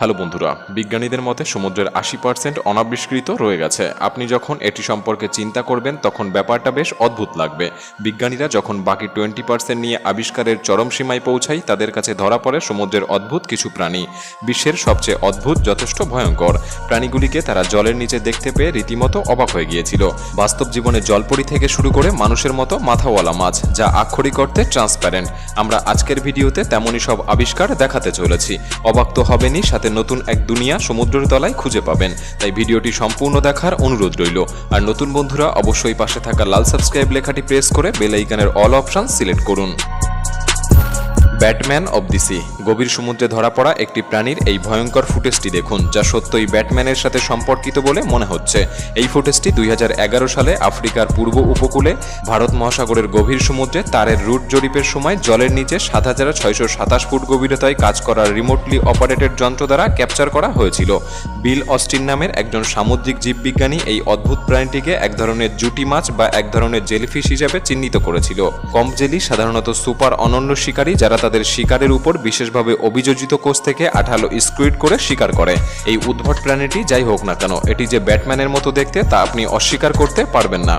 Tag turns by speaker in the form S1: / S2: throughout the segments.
S1: Hello বন্ধুরা, বিজ্ঞানীদের মতে সমুদ্রের আশি পার্সেন্ট অনাবিষ্কৃত রয়ে গেছে। আপনি যখন এটি সম্পর্কে চিন্তা করবেন, তখন ব্যাপারটা বেশ অদ্ভুত লাগবে। বিজ্ঞানীরা যখন বাকি টোয়েন্টি পার্সেন্ট নিয়ে আবিষ্কারের চরম সীমায় পৌঁছায়, তাদের কাছে ধরা পড়ে সমুদ্রের অদ্ভুত কিছু প্রাণী। বিশ্বের সবচেয়ে অদ্ভুত, যথেষ্ট ভয়ঙ্কর। প্রাণীগুলিকে তারা জলের নিচে দেখতে পেয়ে রীতিমতো অবাক হয়ে গিয়েছিল। বাস্তব জীবনে জলপরি থেকে শুরু করে মানুষের মতো মাথাওয়ালা মাছ, যা আক্ষরিক অর্থে ট্রান্সপ্যারেন্ট আমরা আজকের ভিডিওতে তেমনই সব আবিষ্কার দেখাতে চলেছি। অবাক তো হবেনই, সাথে নতুন এক দুনিয়া সমুদ্রের তলায় খুঁজে পাবেন। তাই ভিডিওটি সম্পূর্ণ দেখার অনুরোধ রইল। আর নতুন বন্ধুরা, অবশ্যই পাশে থাকা লাল সাবস্ক্রাইব লেখাটি প্রেস করে বেল আইকনের অল অপশন সিলেক্ট করুন। Batman of the sea. গভীর সমুদ্রে ধরা পড়া একটি প্রাণীর এই ভয়ঙ্কর ফুটেজটি দেখুন, যা সত্যই ব্যাটম্যানের সাথে সম্পর্কিত বলে মনে হচ্ছে। এই ফুটেজটি দুই হাজার এগারো সালে আফ্রিকার পূর্ব উপকূলে ভারত মহাসাগরের গভীর সমুদ্রে তারের রুট জরিপের সময় জলের নিচে সাত হাজার ছয়শো সাতাশ ফুট গভীরতায় কাজ করা রিমোটলি অপারেটেড যন্ত্র দ্বারা ক্যাপচার করা হয়েছিল। বিল অস্টিন নামের একজন সামুদ্রিক জীববিজ্ঞানী এই অদ্ভুত প্রাণীটিকে এক ধরনের জুটি মাছ বা এক ধরনের জেলিফিশ হিসেবে চিহ্নিত করেছিল। কম জেলি সাধারণত সুপার অনন্য শিকারী যারা তাদের শিকারের উপর বিশেষভাবে অভিযোজিত কোষ থেকে আঠালো স্কুইড করে শিকার করে। এই উদ্ভট প্রাণীটি যাই হোক না কেন, এটি যে ব্যাটম্যানের মতো দেখতে তা আপনি অস্বীকার করতে পারবেন না।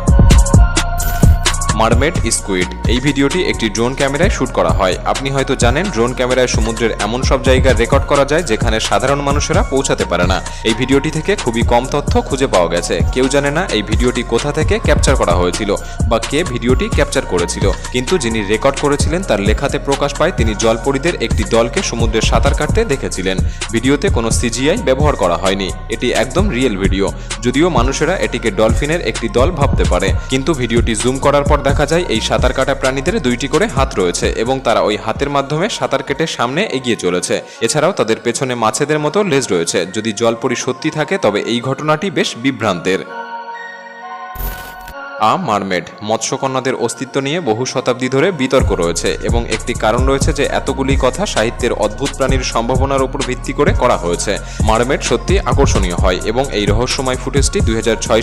S1: Mermaid squid. এই ভিডিওটি একটি ড্রোন ক্যামেরায় শুট করা হয়। আপনি হয়তো জানেন, ড্রোন ক্যামেরায় সমুদ্রের এমন সব জায়গা রেকর্ড করা যায় যেখানে সাধারণ মানুষেরা পৌঁছাতে পারে না। এই ভিডিওটি থেকে খুবই কম তথ্য খুঁজে পাওয়া গেছে। কেউ জানে না এই ভিডিওটি কোথা থেকে ক্যাপচার করা হয়েছিল বা কে ভিডিওটি ক্যাপচার করেছিল। কিন্তু যিনি রেকর্ড করেছিলেন, তার লেখাতে প্রকাশ পায়, তিনি জলপরীদের একটি দলকে সমুদ্রে সাঁতার কাটতে দেখেছিলেন। ভিডিওতে কোনো সিজিআই ব্যবহার করা হয়নি। এটি একদম রিয়েল ভিডিও। যদিও মানুষেরা এটিকে ডলফিনের একটি দল ভাবতে পারে। কিন্তু ভিডিওটি জুম করার পর দেখা যায়, এই সাঁতার কাটা প্রাণীদের দুইটি করে হাত রয়েছে এবং তারা ওই হাতের মাধ্যমে সাঁতার কেটে সামনে এগিয়ে চলেছে। এছাড়াও তাদের পেছনে মাছেদের মতো লেজ রয়েছে। যদি জলপরি সত্যি থাকে, তবে এই ঘটনাটি বেশ বিভ্রান্তের। আ মারমেড, মৎস্যকন্যাদের অস্তিত্ব নিয়ে বহু শতাব্দী ধরে বিতর্ক রয়েছে এবং একটি কারণ রয়েছে যে এতগুলি কথা সাহিত্যের অদ্ভুত প্রাণীর সম্ভাবনার উপর ভিত্তি করে করা হয়েছে। মারমেড সত্যি আকর্ষণীয় হয় এবং এই রহস্যময় ফুটেজটি দুই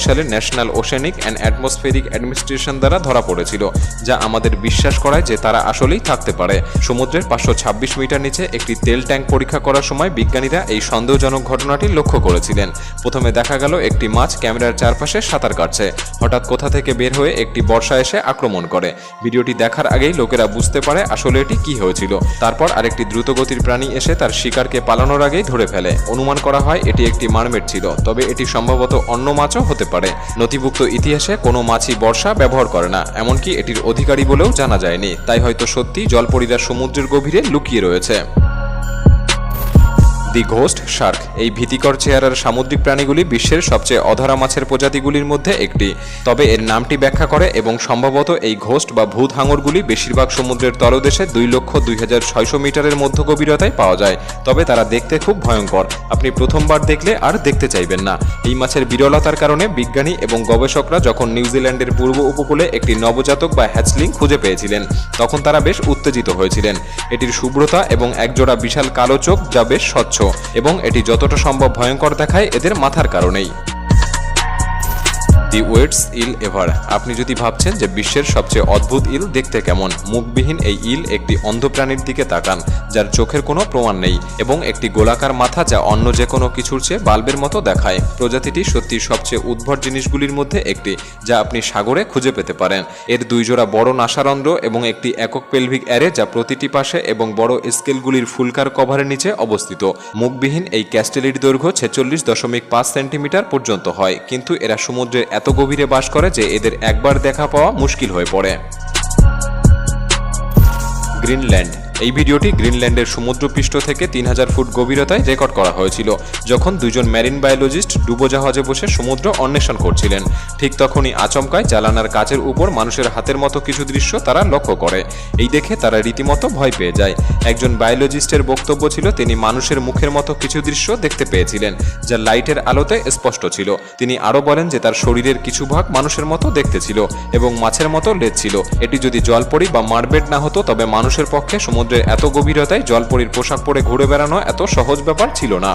S1: সালে national oceanic and atmospheric administration দ্বারা ধরা পড়েছিল, যা আমাদের বিশ্বাস করায় যে তারা আসলেই থাকতে পারে। সমুদ্রের পাঁচশো ছাব্বিশ মিটার নিচে একটি তেল ট্যাঙ্ক পরীক্ষা করার সময় বিজ্ঞানীরা এই সন্দেহজনক ঘটনাটি লক্ষ্য করেছিলেন। প্রথমে দেখা গেল একটি মাছ ক্যামেরার চারপাশে সাঁতার কাটছে। হঠাৎ কোথা থেকে বের হয়ে একটি বর্ষা এসে আক্রমণ করে। ভিডিওটি দেখার আগেই লোকেরা বুঝতে পারে আসলে এটি কি হয়েছিল। তারপর আরেকটি দ্রুতগতির প্রাণী এসে তার শিকারকে পালানোর আগেই ধরে ফেলে। অনুমান করা হয় এটি একটি মারমেট ছিল, তবে এটি সম্ভবত অন্য মাছও হতে পারে। নথিভুক্ত ইতিহাসে কোনো মাছই বর্ষা ব্যবহার করে না, এমনকি এটির অধিকারী বলেও জানা যায়নি। তাই হয়তো সত্যি জলপরীরা সমুদ্রের গভীরে লুকিয়ে রয়েছে। The ghost, shark. এই ভীতিকর চেহারার সামুদ্রিক প্রাণীগুলি বিশ্বের সবচেয়ে অধরা মাছের প্রজাতিগুলির মধ্যে একটি। তবে এর নামটি ব্যাখ্যা করে এবং সম্ভবত এই ঘোস্ট বা ভূত হাঙরগুলি বেশিরভাগ সমুদ্রের তলদেশে দুই লক্ষ দুই হাজার ছয়শো মিটারের মধ্য গভীরতায় পাওয়া যায়। তবে তারা দেখতে খুব ভয়ঙ্কর। আপনি প্রথমবার দেখলে আর দেখতে চাইবেন না। এই মাছের বিরলতার কারণে বিজ্ঞানী এবং গবেষকরা যখন নিউজিল্যান্ডের পূর্ব উপকূলে একটি নবজাতক বা হ্যাচলিং খুঁজে পেয়েছিলেন, তখন তারা বেশ উত্তেজিত হয়েছিলেন। এটির শুভ্রতা এবং একজোড়া বিশাল কালো চোখ যা বেশ স্বচ্ছ। এবং এটি যতটা সম্ভব ভয়ঙ্কর দেখায় এদের মাথার কারণেই। দি ওয়েটস ইল এভার আপনি যদি ভাবছেন যে বিশ্বের সবচেয়ে অদ্ভুত ইল দেখতে কেমন, মুখবিহীন এই ইল একটি অন্ধ প্রাণীর দিকে তাকান, যার চোখের কোনো প্রমাণ নেই, এবং একটি গোলাকার মাথা যা অন্য যে কোনো কিছুর চেয়ে বাল্বের মতো দেখায়। প্রজাতিটি সত্যি সবচেয়ে উদ্ভট জিনিসগুলির মধ্যে একটি, যা আপনি সাগরে খুঁজে পেতে পারেন। এর দুই জোড়া বড় নাসারন্ধ্র এবং একটি একক পেলভিক অ্যারে যা প্রতিটি পাশে এবং বড় স্কেলগুলির ফুলকার কভারের নিচে অবস্থিত। মুখবিহীন এই ক্যাস্টেলির দৈর্ঘ্য ছেচল্লিশ দশমিক পাঁচ সেন্টিমিটার পর্যন্ত হয়, কিন্তু এরা সমুদ্রের এত গভীরে বাস করে যে এদের একবার দেখা পাওয়া মুশকিল হয়ে পড়ে। গ্রিনল্যান্ড। এই ভিডিওটি গ্রিনল্যান্ডের সমুদ্রপৃষ্ঠ থেকে তিন হাজার ফুট গভীরতায় রেকর্ড করা হয়েছিল, যখন দুজন ম্যারিন বায়োলজিস্ট ডুবোজাহাজে বসে সমুদ্র অন্বেষণ করছিলেন। ঠিক তখনই আচমকায় জালানার কাচের উপর মানুষের হাতের মতো কিছু দৃশ্য তারা লক্ষ্য করে। এই দেখে তারা রীতিমতো ভয় পেয়ে যায়। একজন বায়োলজিস্টের বক্তব্য ছিল, তিনি মানুষের মুখের মতো কিছু দৃশ্য দেখতে পেয়েছিলেন, যা লাইটের আলোতে স্পষ্ট ছিল। তিনি আরও বলেন যে তার শরীরের কিছু ভাগ মানুষের মতো দেখতে ছিল এবং মাছের মতো লেজ ছিল। এটি যদি জলপরি বা মারবেট না হতো, তবে মানুষের পক্ষে সমুদ্রের এত গভীরতায় জলপরির পোশাক পরে ঘুরে বেড়ানো এত সহজ ব্যাপার ছিল না।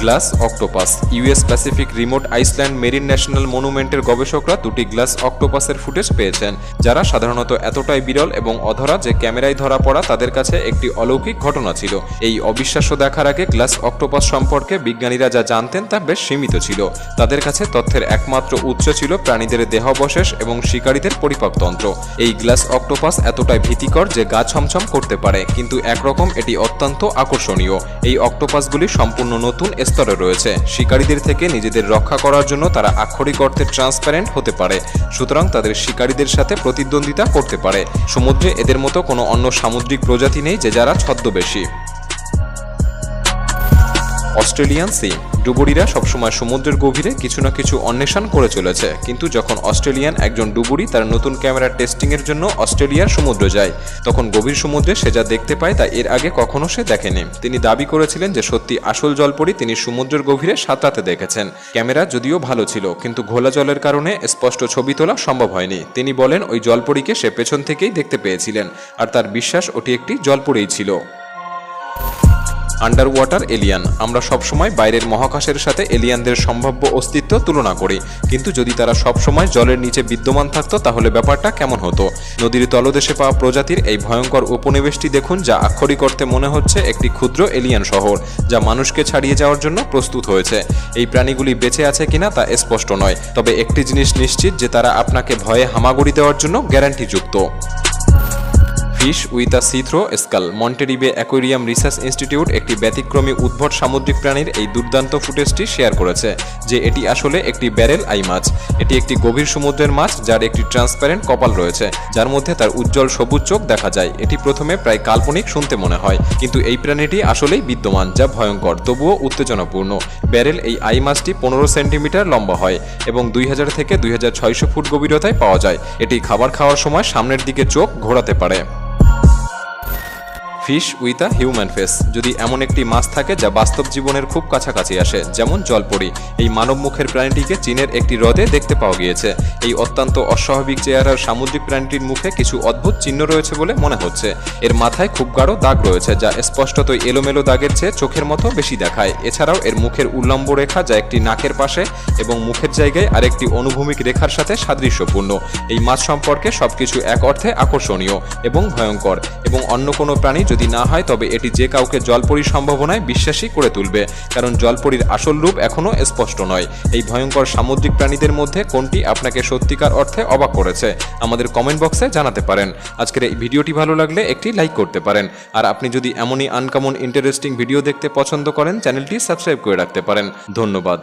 S1: Glass octopus. US Pacific remote island marine national মনুমেন্টের গবেষকরা দুটি গ্লাস অক্টোপাসের ফুটেজ পেয়েছেন, যারা সাধারণত এতটাই বিরল এবং অধরা যে ক্যামেরায় ধরা পড়া তাদের কাছে একটি অলৌকিক ঘটনা ছিল। এই অবিশ্বাস্য দেখার আগে গ্লাস অক্টোপাস সম্পর্কে বিজ্ঞানীরা যা জানতেন তা বেশ সীমিত ছিল। তাদের কাছে তথ্যের একমাত্র উৎস ছিল প্রাণীদের দেহাবশেষ এবং শিকারীদের পরিপাকতন্ত্র এই গ্লাস অক্টোপাস এতটাই ভীতিকর যে গা ছমছম করতে পারে, কিন্তু একরকম এটি অত্যন্ত আকর্ষণীয়। এই অক্টোপাসগুলি সম্পূর্ণ নতুন স্তরে রয়েছে। শিকারীদের থেকে নিজেদের রক্ষা করার জন্য তারা আক্ষরিক অর্থে ট্রান্সপারেন্ট হতে পারে। সুতরাং তাদের শিকারীদের সাথে প্রতিদ্বন্দ্বিতা করতে পারে। সমুদ্রে এদের মতো কোনো অন্য সামুদ্রিক প্রজাতি নেই যে যারা ছদ্মবেশী। অস্ট্রেলিয়ান সি, ডুবুরিরা সবসময় সমুদ্রের গভীরে কিছু না কিছু অন্বেষণ করে চলেছে। কিন্তু যখন অস্ট্রেলিয়ান একজন ডুবুরি তার নতুন ক্যামেরার টেস্টিংয়ের জন্য অস্ট্রেলিয়ার সমুদ্র যায়, তখন গভীর সমুদ্রে সে যা দেখতে পায় তা এর আগে কখনো সে দেখেনি। তিনি দাবি করেছিলেন যে সত্যি আসল জলপরি তিনি সমুদ্রের গভীরে সাঁতরাতে দেখেছেন। ক্যামেরা যদিও ভালো ছিল, কিন্তু ঘোলা জলের কারণে স্পষ্ট ছবি তোলা সম্ভব হয়নি। তিনি বলেন, ওই জলপরিকে সে পেছন থেকেই দেখতে পেয়েছিলেন, আর তার বিশ্বাস ওটি একটি জলপরীই ছিল। আন্ডার ওয়াটার এলিয়ান আমরা সবসময় বাইরের মহাকাশের সাথে এলিয়ানদের সম্ভাব্য অস্তিত্ব তুলনা করি। কিন্তু যদি তারা সবসময় জলের নিচে বিদ্যমান থাকতো, তাহলে ব্যাপারটা কেমন হতো? নদীর তলদেশে পাওয়া প্রজাতির এই ভয়ঙ্কর উপনিবেশটি দেখুন, যা আক্ষরিক অর্থে মনে হচ্ছে একটি ক্ষুদ্র এলিয়ান শহর, যা মানুষকে ছাড়িয়ে যাওয়ার জন্য প্রস্তুত হয়েছে। এই প্রাণীগুলি বেঁচে আছে কিনা তা স্পষ্ট নয়, তবে একটি জিনিস নিশ্চিত যে তারা আপনাকে ভয়ে হামাগুড়ি দেওয়ার জন্য গ্যারান্টিযুক্ত। Fish with a see through skull. Monterey Bay aquarium research institute একটি ব্যতিক্রমী উদ্ভট সামুদ্রিক প্রাণীর এই দুর্দান্ত ফুটেজটি শেয়ার করেছে, যে এটি আসলে একটি ব্যারেল আই মাছ। এটি একটি গভীর সমুদ্রের মাছ যার একটি ট্রান্সপারেন্ট কপাল রয়েছে, যার মধ্যে তার উজ্জ্বল সবুজ চোখ দেখা যায়। এটি প্রথমে প্রায় কাল্পনিক শুনতে মনে হয়, কিন্তু এই প্রাণীটি আসলেই বিদ্যমান, যা ভয়ঙ্কর, তবুও উত্তেজনাপূর্ণ। ব্যারেল এই আই মাছটি পনেরো সেন্টিমিটার লম্বা হয় এবং দুই হাজার থেকে দুই হাজার ছয়শো ফুট গভীরতায় পাওয়া যায়। এটি খাবার খাওয়ার সময় সামনের দিকে চোখ ঘোরাতে পারে। Fish with a human face. যদি এমন একটি মাছ থাকে যা বাস্তব জীবনের খুব কাছাকাছি আসে, যেমন জলপরি। এই মানব মুখের প্রাণীটিকে চীনের একটি হ্রদে দেখতে পাওয়া গিয়েছে। এই অত্যন্ত অস্বাভাবিক চেহারার সামুদ্রিক প্রাণীটির মুখে কিছু অদ্ভুত চিহ্ন রয়েছে বলে মনে হচ্ছে। এর মাথায় খুব গাঢ় দাগ রয়েছে, যা স্পষ্টত এলোমেলো দাগের চেয়ে চোখের মতো বেশি দেখায়। এছাড়াও এর মুখের উল্লম্ব রেখা, যা একটি নাকের পাশে এবং মুখের জায়গায় আরেকটি অনুভূমিক রেখার সাথে সাদৃশ্যপূর্ণ। এই মাছ সম্পর্কে সবকিছু এক অর্থে আকর্ষণীয় এবং ভয়ঙ্কর এবং অন্য কোনো প্রাণী যদি না হয়, তবে এটি যে কাউকে জলপরির সম্ভাবনায় বিশ্বাসী করে তুলবে। কারণ জলপরির আসল রূপ এখনও স্পষ্ট নয়। এই ভয়ঙ্কর সামুদ্রিক প্রাণীদের মধ্যে কোনটি আপনাকে সত্যিকার অর্থে অবাক করেছে, আমাদের কমেন্ট বক্সে জানাতে পারেন। আজকের এই ভিডিওটি ভালো লাগলে একটি লাইক করতে পারেন। আর আপনি যদি এমনই আনকমন ইন্টারেস্টিং ভিডিও দেখতে পছন্দ করেন, চ্যানেলটি সাবস্ক্রাইব করে রাখতে পারেন। ধন্যবাদ।